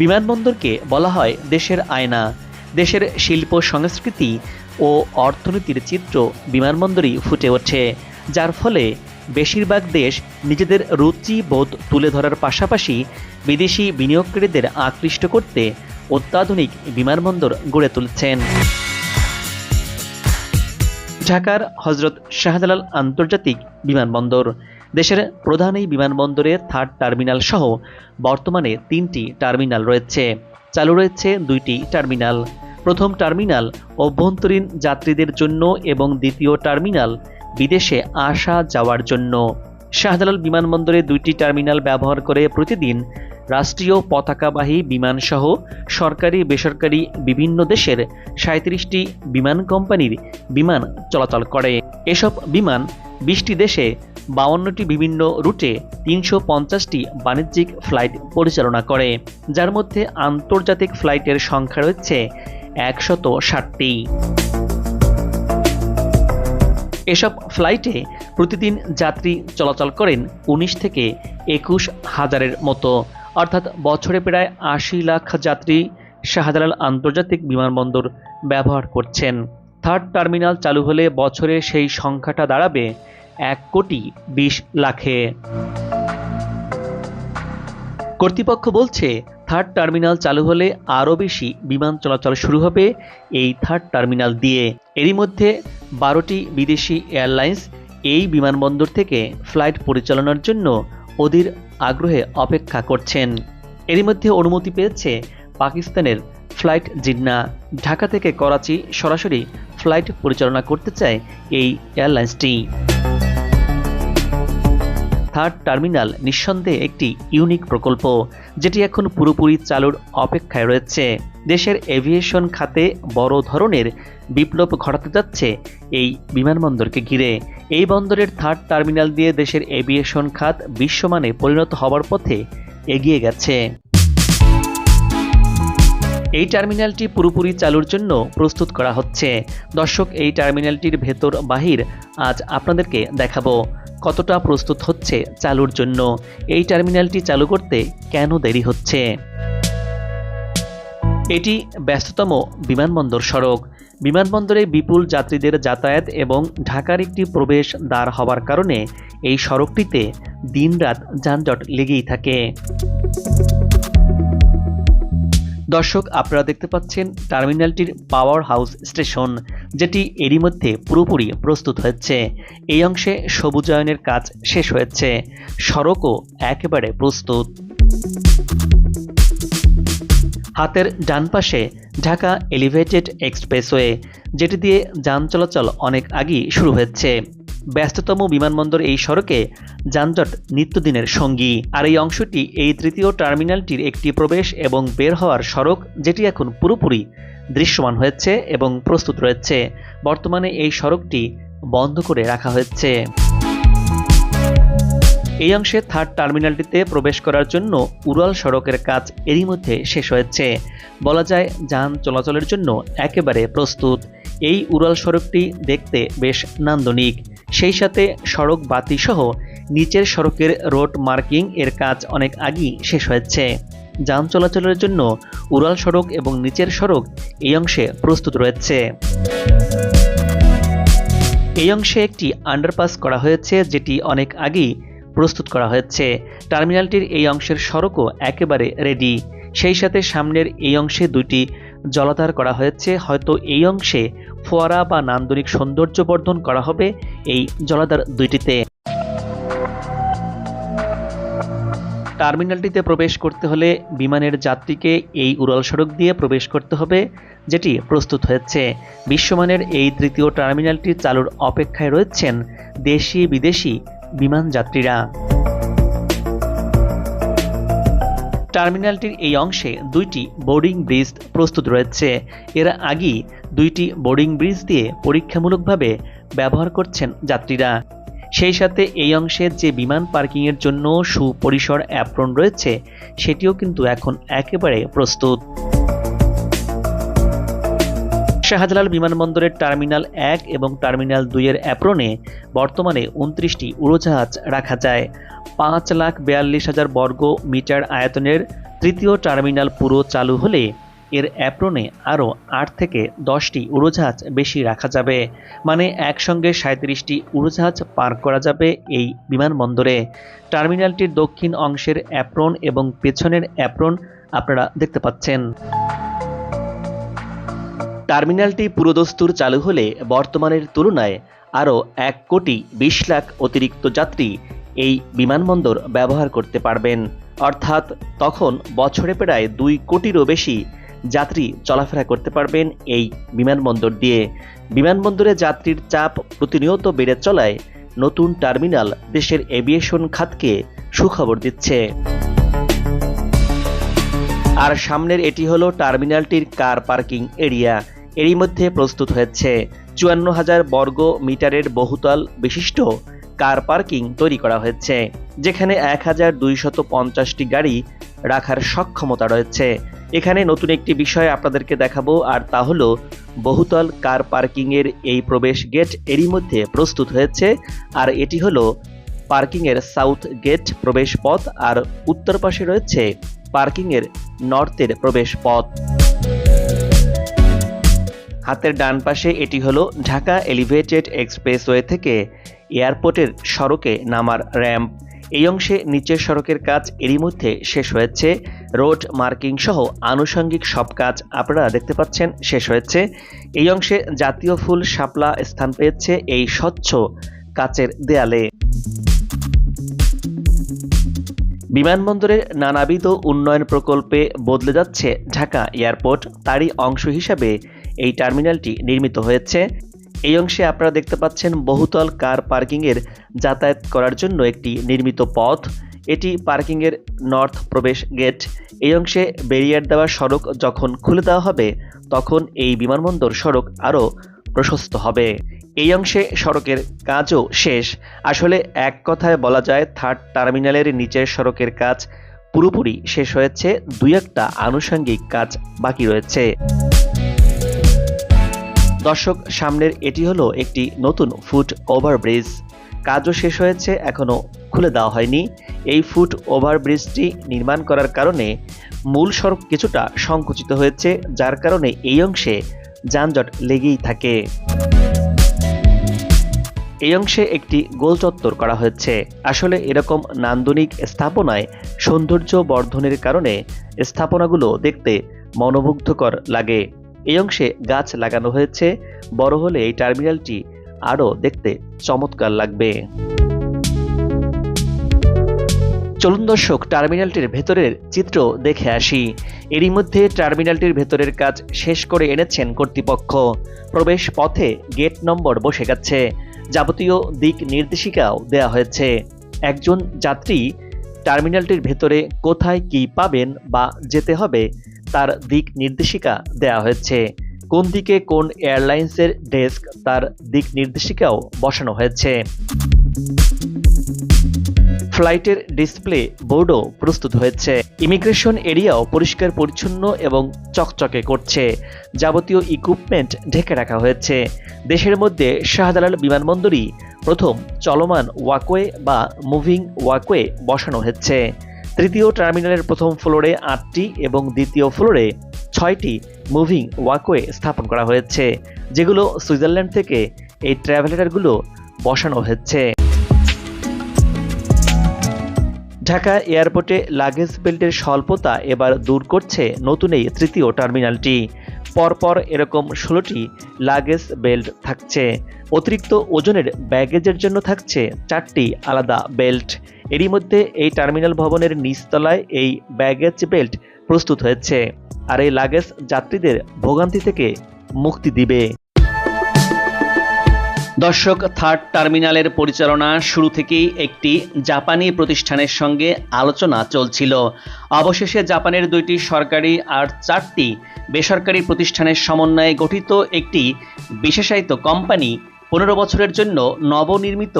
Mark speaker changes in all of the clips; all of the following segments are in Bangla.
Speaker 1: বিমানবন্দরকে বলা হয় দেশের আয়না। দেশের শিল্প সংস্কৃতি ও অর্থনীতির চিত্র বিমানবন্দরই ফুটে ওঠে, যার ফলে বেশিরভাগ দেশ নিজেদের রুচি বোধ তুলে ধরার পাশাপাশি বিদেশি বিনিয়োগকারীদের আকৃষ্ট করতে অত্যাধুনিক বিমানবন্দর গড়ে তুলছেন। ঢাকার হজরত শাহজালাল আন্তর্জাতিক বিমানবন্দর দেশের প্রধান এই বিমানবন্দরে থার্ড টার্মিনাল সহ বর্তমানে তিনটি টার্মিনাল রয়েছে। চালু রয়েছে দুইটি টার্মিনাল প্রথম টার্মিনাল অভ্যন্তরীণ যাত্রীদের জন্য এবং দ্বিতীয় টার্মিনাল বিদেশে আসা যাওয়ার জন্য। শাহজালাল বিমানবন্দরে দুইটি টার্মিনাল ব্যবহার করে প্রতিদিন রাষ্ট্রীয় পতাকাবাহী বিমানসহ সরকারি, বেসরকারি বিভিন্ন দেশের সাঁত্রিশটি বিমান কোম্পানির বিমান চলাচল করে। এসব বিমান বিশটি দেশে বাউন্নটি বিভিন্ন রুটে তিনশো পঞ্চাশটি বাণিজ্যিক ফ্লাইট পরিচালনা করে, যার মধ্যে আন্তর্জাতিক ফ্লাইটের সংখ্যা রয়েছে একশত ষাটটি। এসব ফ্লাইটে প্রতিদিন যাত্রী চলাচল করেন উনিশ থেকে একুশ হাজারের মতো, অর্থাৎ বছরে প্রায় আশি লাখ যাত্রী শাহজালাল আন্তর্জাতিক বিমানবন্দর ব্যবহার করছেন। থার্ড টার্মিনাল চালু হলে বছরে সেই সংখ্যাটা দাঁড়াবে এক কোটি বিশ লাখে। কর্তৃপক্ষ বলছে, থার্ড টার্মিনাল চালু হলে আরও বেশি বিমান চলাচল শুরু হবে এই থার্ড টার্মিনাল দিয়ে। এরই মধ্যে বারোটি বিদেশি এয়ারলাইন্স এই বিমানবন্দর থেকে ফ্লাইট পরিচালনার জন্য অধীর আগ্রহে অপেক্ষা করছেন। এরই মধ্যে অনুমতি পেয়েছে পাকিস্তানের ফ্লাইট জিন্না। ঢাকা থেকে করাচি সরাসরি ফ্লাইট পরিচালনা করতে চায় এই এয়ারলাইন্সটি। থার্ড টার্মিনাল নিঃসন্দেহে একটি ইউনিক প্রকল্প, যেটি এখন পুরোপুরি চালুর অপেক্ষায় রয়েছে। দেশের এভিয়েশন খাতে বড় ধরনের বিপ্লব ঘটাতে যাচ্ছে এই বিমানবন্দরকে ঘিরে। এই বন্দরের থার্ড টার্মিনাল দিয়ে দেশের এভিয়েশন খাত বিশ্বমানে পরিণত হওয়ার পথে এগিয়ে গেছে। এই টার্মিনালটি পুরোপুরি চালুর জন্য প্রস্তুত করা হচ্ছে। দর্শক, এই টার্মিনালটির ভেতর বাহির আজ আপনাদেরকে দেখাবো। কতটা প্রস্তুত হচ্ছে চালুর জন্য? এই টার্মিনালটি চালু করতে কেন দেরি হচ্ছে? এটি ব্যস্ততম বিমানবন্দর সড়ক। বিমানবন্দরে বিপুল যাত্রীদের যাতায়াত এবং ঢাকার একটি প্রবেশ দ্বার হওয়ার কারণে এই সড়কটিতে দিনরাত যানজট লেগেই থাকে। দর্শক, আপনারা দেখতে পাচ্ছেন টার্মিনালটির পাওয়ার হাউস স্টেশন, যেটি এরই মধ্যে পুরোপুরি প্রস্তুত হয়েছে। এই অংশে সবুজায়নের কাজ শেষ হয়েছে। সড়কও একেবারে প্রস্তুত। হাতের ডান পাশে ঢাকা এলিভেটেড এক্সপ্রেসওয়ে, যেটি দিয়ে যান চলাচল অনেক আগেই শুরু হয়েছে। ব্যস্ততম বিমানবন্দর এই সড়কে যানজট নিত্যদিনের সঙ্গী। আর এই অংশটি এই তৃতীয় টার্মিনালটির একটি প্রবেশ এবং বের হওয়ার সড়ক, যেটি এখন পুরোপুরি দৃশ্যমান হয়েছে এবং প্রস্তুত রয়েছে। বর্তমানে এই সড়কটি বন্ধ করে রাখা হয়েছে। এই অংশে থার্ড টার্মিনালটিতে প্রবেশ করার জন্য উড়াল সড়কের কাজ এরই মধ্যে শেষ হয়েছে। বলা যায়, যান চলাচলের জন্য একেবারে প্রস্তুত। এই উড়াল সড়কটি দেখতে বেশ নান্দনিক। সেই সাথে সড়ক বাতি সহ নিচের সড়কের রোড মার্কিং এর কাজ অনেক আগেই শেষ হয়েছে। যান চলাচলের জন্য উড়াল সড়ক এবং নিচের সড়ক এই অংশে প্রস্তুত রয়েছে। এই অংশে একটি আন্ডারপাস করা হয়েছে, যেটি অনেক আগেই প্রস্তুত করা হয়েছে। টার্মিনালটির এই অংশের সড়কও একেবারে রেডি সেই সাথে সামনের এই অংশে দুইটি জলাধার করা হয়েছে, হয়তো এই অংশে ফোয়ারা বা নান্দনিক সৌন্দর্য বর্ধন করা হবে এই জলাধার দুইটিতে। টার্মিনালটিতে প্রবেশ করতে হলে বিমানের যাত্রীকে এই উড়াল সড়ক দিয়ে প্রবেশ করতে হবে, যেটি প্রস্তুত হয়েছে। বিশ্বমানের এই তৃতীয় টার্মিনালটি চালুর অপেক্ষায় রয়েছেন দেশি বিদেশি বিমান যাত্রীরা। টার্মিনালটির এই অংশে দুইটি বোর্ডিং ব্রিজ প্রস্তুত রয়েছে। এর আগেই দুইটি বোর্ডিং ব্রিজ দিয়ে পরীক্ষামূলকভাবে ব্যবহার করছেন যাত্রীরা। সেই সাথে এই অংশের যে বিমান পার্কিংয়ের জন্য সুপরিসর অ্যাপ্রন রয়েছে, সেটিও কিন্তু এখন একেবারে প্রস্তুত। শাহজালাল বিমানবন্দরের টার্মিনাল এক এবং টার্মিনাল দুইয়ের অ্যাপ্রনে বর্তমানে উনত্রিশটি উড়োজাহাজ রাখা যায়। পাঁচ লাখ বিয়াল্লিশ হাজার বর্গ মিটার আয়তনের তৃতীয় টার্মিনাল পুরো চালু হলে এর অ্যাপ্রনে আরও আট থেকে দশটি উড়োজাহাজ বেশি রাখা যাবে। মানে একসঙ্গে সাঁত্রিশটি উড়োজাহাজ পার্ক করা যাবে এই বিমানবন্দরে। টার্মিনালটির দক্ষিণ অংশের অ্যাপ্রন এবং পেছনের অ্যাপ্রন আপনারা দেখতে পাচ্ছেন। টার্মিনালটি পুরোদস্তুর চালু হলে বর্তমানের তুলনায় আরও এক কোটি বিশ লাখ অতিরিক্ত যাত্রী এই বিমানবন্দর ব্যবহার করতে পারবেন। অর্থাৎ তখন বছরে প্রায় দুই কোটিরও বেশি যাত্রী চলাফেরা করতে পারবেন এই বিমানবন্দর দিয়ে। বিমানবন্দরে যাত্রীর চাপ প্রতিনিয়ত বেড়ে চলায় নতুন টার্মিনাল দেশের এভিয়েশন খাতকে সুখবর দিচ্ছে। আর সামনের এটি হলো টার্মিনালটির কার পার্কিং এরিয়া। এরই মধ্যে প্রস্তুত হয়েছে। চুয়ান্ন হাজার বর্গ মিটারের বহুতল বিশিষ্ট কার পার্কিং তৈরি করা হয়েছে, যেখানে এক হাজার দুইশত পঞ্চাশটি গাড়ি রাখার সক্ষমতা রয়েছে। এখানে নতুন একটি বিষয় আপনাদেরকে দেখাবো, আর তা হলো বহুতল কার পার্কিংয়ের এই প্রবেশ গেট এরই মধ্যে প্রস্তুত হয়েছে, আর এটি হলো পার্কিংয়ের সাউথ গেট প্রবেশ পথ, আর উত্তর পাশে রয়েছে পার্কিংয়ের নর্থের প্রবেশ পথ। হাতের ডান পাশে এটি হলো ঢাকা এলিভেটেড এক্সপ্রেসওয়ে থেকে এয়ারপোর্টের সড়কে নামার র্যাম্প। এই অংশে নিচের সড়কের কাজ এরই মধ্যে শেষ হয়েছে। রোড মার্কিং সহ আনুষঙ্গিক সব কাজ আপনারা দেখতে পাচ্ছেন শেষ হয়েছে। এই অংশে জাতীয় ফুল শাপলা স্থান পেয়েছে এই স্বচ্ছ কাচের দেয়ালে। বিমানবন্দরের নানাবিধ উন্নয়ন প্রকল্পে বদলে যাচ্ছে ঢাকা এয়ারপোর্ট। তারই অংশ হিসাবে এই টার্মিনালটি নির্মিত হয়েছে। এই অংশে আপনারা দেখতে পাচ্ছেন বহুতল কার পার্কিংয়ের যাতায়াত করার জন্য একটি নির্মিত পথ। এটি পার্কিংয়ের নর্থ প্রবেশ গেট। এই অংশে ব্যারিয়ার দেওয়া সড়ক যখন খুলে দেওয়া হবে, তখন এই বিমানবন্দর সড়ক আরও প্রশস্ত হবে। এই অংশে সড়কের কাজও শেষ। আসলে এক কথায় বলা যায়, থার্ড টার্মিনালের নিচের সড়কের কাজ পুরোপুরি শেষ হয়েছে। দুই একটা আনুষঙ্গিক কাজ বাকি রয়েছে। দর্শক, সামনের এটি হলো একটি নতুন ফুট ওভারব্রিজ। কাজও শেষ হয়েছে এখনও খুলে দেওয়া হয়নি। এই ফুট ওভারব্রিজটি নির্মাণ করার কারণে মূল সড়ক কিছুটা সংকুচিত হয়েছে, যার কারণে এই অংশে যানজট লেগেই থাকে। এই অংশে একটি গোল চত্বর করা হয়েছে। আসলে এরকম নান্দনিক স্থাপনায় সৌন্দর্য বর্ধনের কারণে স্থাপনাগুলো দেখতে মনোমুগ্ধকর লাগে। এই অংশে গাছ লাগানো হয়েছে। বড় হলে এই টার্মিনালটি আরও দেখতে চমৎকার লাগবে। চলুন দর্শক, টার্মিনালটির ভেতরের চিত্র দেখে আসি। এরই মধ্যে টার্মিনালটির ভেতরের কাজ শেষ করে এনেছেন কর্তৃপক্ষ। প্রবেশ পথে গেট নম্বর বসে গেছে। যাবতীয় দিক নির্দেশিকাও দেয়া হয়েছে। একজন যাত্রী, টার্মিনালটির ভেতরে কোথায় কি পাবেন বা যেতে হবে তার দিক নির্দেশিকা দেয়া হয়েছে। কোন দিকে কোন এয়ারলাইন্সের ডেস্ক তার দিক নির্দেশিকাও বসানো হয়েছে। ফ্লাইটের ডিসপ্লে বোর্ডও প্রস্তুত হয়েছে। ইমিগ্রেশন এরিয়াও পরিষ্কার, পরিচ্ছন্ন এবং চকচকে করছে। যাবতীয় ইকুইপমেন্ট ঢেকে রাখা হয়েছে। দেশের মধ্যে শাহজালাল বিমানবন্দরই প্রথম চলমান ওয়াকওয়ে বা মুভিং ওয়াকওয়ে বসানো হচ্ছে তৃতীয় টার্মিনালের প্রথম ফ্লোরে আটটি এবং দ্বিতীয় ফ্লোরে ছয়টি মুভিং ওয়াকওয়ে স্থাপন করা হয়েছে, যেগুলো সুইজারল্যান্ড থেকে এই ট্রাভেলারগুলো বসানো হয়েছে। ঢাকা এয়ারপোর্টে লাগেজ বেল্টের স্বল্পতা এবার দূর করছে নতুন এই তৃতীয় টার্মিনালটি। পরপর এরকম ষোলোটি লাগেজ বেল্ট থাকছে। অতিরিক্ত ওজনের ব্যাগেজের জন্য থাকছে চারটি আলাদা বেল্ট এরই মধ্যে এই টার্মিনাল ভবনের নিচতলায় এই ব্যাগেজ বেল্ট প্রস্তুত হয়েছে। আর এই লাগেজ যাত্রীদের ভোগান্তি থেকে মুক্তি দিবে। দর্শক, থার্ড টার্মিনালের পরিচালনা শুরু থেকেই একটি জাপানি প্রতিষ্ঠানের সঙ্গে আলোচনা চলছিল। অবশেষে জাপানের দুইটি সরকারি আর চারটি বেসরকারি প্রতিষ্ঠানের সমন্বয়ে গঠিত একটি বিশেষায়িত কোম্পানি পনেরো বছরের জন্য নবনির্মিত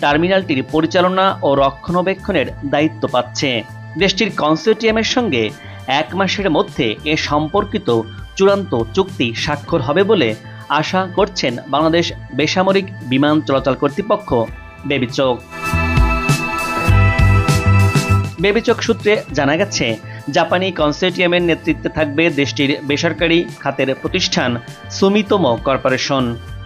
Speaker 1: টার্মিনালটির পরিচালনা ও রক্ষণাবেক্ষণের দায়িত্ব পাচ্ছে। দেশটির কনসোর্টিয়ামের সঙ্গে এক মাসের মধ্যে এ সম্পর্কিত চূড়ান্ত চুক্তি স্বাক্ষর হবে বলে আশা করছেন বাংলাদেশ বেসামরিক বিমান চলাচল কর্তৃপক্ষ। বেবিচক বেবিচক সূত্রে জানা গেছে, জাপানি কনসোর্টিয়ামের নেতৃত্বে থাকবে দেশটির বেসরকারি খাতের প্রতিষ্ঠান সুমিতোমো কর্পোরেশন।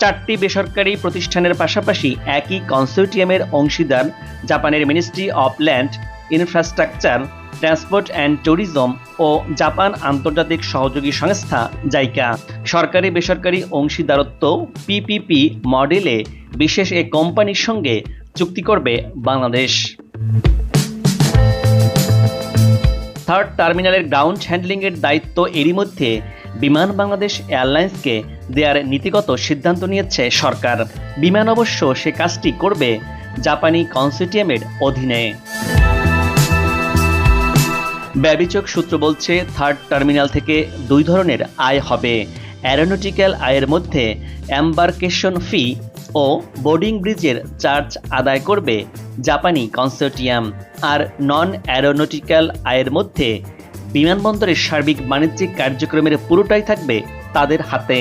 Speaker 1: চারটি বেসরকারি প্রতিষ্ঠানের পাশাপাশি একই কনসোর্টিয়ামের অংশীদার জাপানের ministry of land infrastructure, transport and tourism O Japan আন্তর্জাতিক সহযোগী সংস্থা জাইকা। সরকারি বেসরকারি অংশীদারত্ব পিপিপি মডেলে বিশেষ এ কোম্পানির সঙ্গে চুক্তি করবে বাংলাদেশ। থার্ড টার্মিনালের গ্রাউন্ড হ্যান্ডলিংয়ের দায়িত্ব এরই মধ্যে বিমান বাংলাদেশ এয়ারলাইন্সকে দেওয়ার নীতিগত সিদ্ধান্ত নিয়েছে সরকার। বিমান অবশ্য সে কাজটি করবে জাপানি কনসোর্টিয়ামের অধীনে। ব্যবিচক সূত্র বলছে থার্ড টার্মিনাল থেকে দুই ধরনের আয় হবে। অ্যারোনটিক্যাল আয়ের মধ্যে অ্যাম্বার্কেশন ফি ও বোর্ডিং ব্রিজের চার্জ আদায় করবে জাপানি কনসোর্টিয়াম আর নন অ্যারোনটিক্যাল আয়ের মধ্যে বিমানবন্দরের সার্বিক বাণিজ্যিক কার্যক্রমের পুরোটাই থাকবে তাদের হাতে।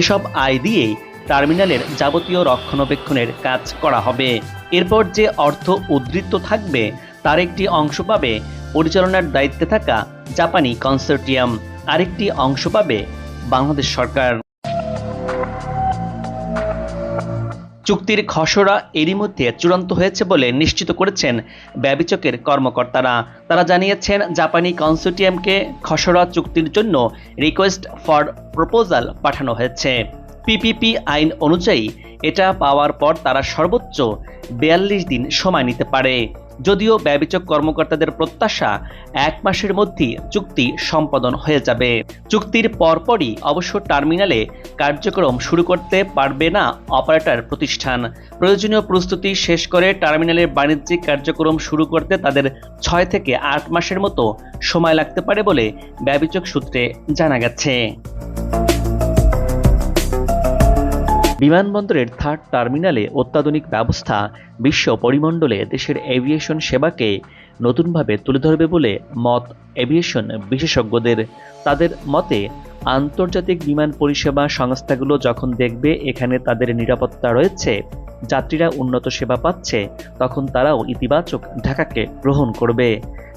Speaker 1: এসব আয় দিয়েই টার্মিনালের যাবতীয় রক্ষণাবেক্ষণের কাজ করা হবে। এরপর যে অর্থ উদ্ধৃত থাকবে, তার একটি অংশ পাবে পরিচালনার দায়িত্বে থাকা জাপানি কনসোর্টিয়াম আরেকটি অংশ পাবে বাংলাদেশ সরকার। চুক্তির খসড়া এরই মধ্যে চূড়ান্ত হয়েছে বলে নিশ্চিত করেছেন ব্যবিচকের কর্মকর্তারা। তারা জানিয়েছেন, জাপানি কনসোর্টিয়ামকে খসড়া চুক্তির জন্য রিকোয়েস্ট ফর প্রপোজাল পাঠানো হয়েছে। পিপিপি আইন অনুযায়ী এটা পাওয়ার পর তারা সর্বোচ্চ বিয়াল্লিশ দিন সময় নিতে পারে। যদিও ব্যবিচক কর্মকর্তাদের প্রত্যাশা এক মাসের মধ্যেই চুক্তি সম্পাদন হয়ে যাবে। চুক্তির পরপরই অবশ্য টার্মিনালে কার্যক্রম শুরু করতে পারবে না অপারেটর প্রতিষ্ঠান। প্রয়োজনীয় প্রস্তুতি শেষ করে টার্মিনালের বাণিজ্যিক কার্যক্রম শুরু করতে তাদের ছয় থেকে আট মাসের মতো সময় লাগতে পারে বলে ব্যবিচক সূত্রে জানা গেছে। বিমানবন্দরের থার্ড টার্মিনালে অত্যাধুনিক ব্যবস্থা বিশ্ব পরিমণ্ডলে দেশের এভিয়েশন সেবাকে নতুনভাবে তুলে ধরবে বলে মত এভিয়েশন বিশেষজ্ঞদের। তাদের মতে, আন্তর্জাতিক বিমান পরিষেবা সংস্থাগুলো যখন দেখবে এখানে তাদের নিরাপত্তা রয়েছে, যাত্রীরা উন্নত সেবা পাচ্ছে, তখন তারাও ইতিবাচক ঢাকাকে গ্রহণ করবে।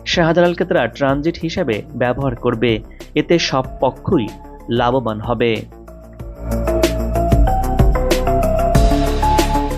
Speaker 1: শাহজালালকে তারা ট্রানজিট হিসাবে ব্যবহার করবে। এতে সব পক্ষই লাভবান হবে।